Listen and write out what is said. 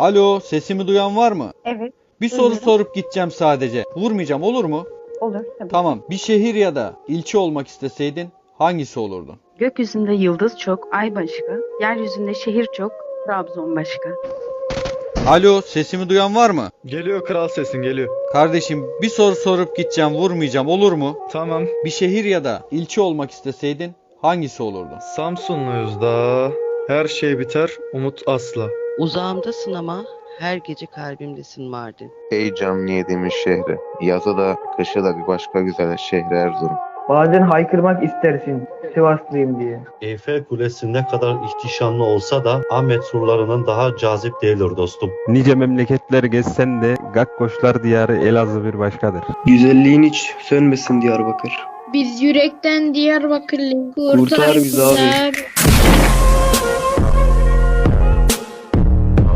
Alo, sesimi duyan var mı? Evet, Bir soru Duyuyorum. sorup gideceğim sadece. Vurmayacağım olur mu? olur tabii. Tamam. Bir şehir ya da ilçe olmak isteseydin hangisi olurdun? Gökyüzünde yıldız çok, ay başka. Yeryüzünde şehir çok, Trabzon başka. Alo, sesimi duyan var mı? Geliyor kral sesin geliyor. Kardeşim bir soru sorup gideceğim vurmayacağım olur mu? Tamam. Bir şehir ya da ilçe olmak isteseydin hangisi olurdun? Samsunluyuz da. Her şey biter, umut asla. Uzağımdasın ama her gece kalbimdesin Mardin. Ey canlı yediğimiz şehri, yazı da kışı da bir başka güzel şehri Erzurum. Bazen haykırmak istersin Sivaslıyım diye. Eyfel Kulesi ne kadar ihtişamlı olsa da Ahmet surlarının daha cazip değildir dostum. Nice memleketler gezsen de Gakkoşlar diyarı Elazığ bir başkadır. Güzelliğin hiç sönmesin Diyarbakır. Biz yürekten Diyarbakırlıyız. Kurtar bizi abi. abi.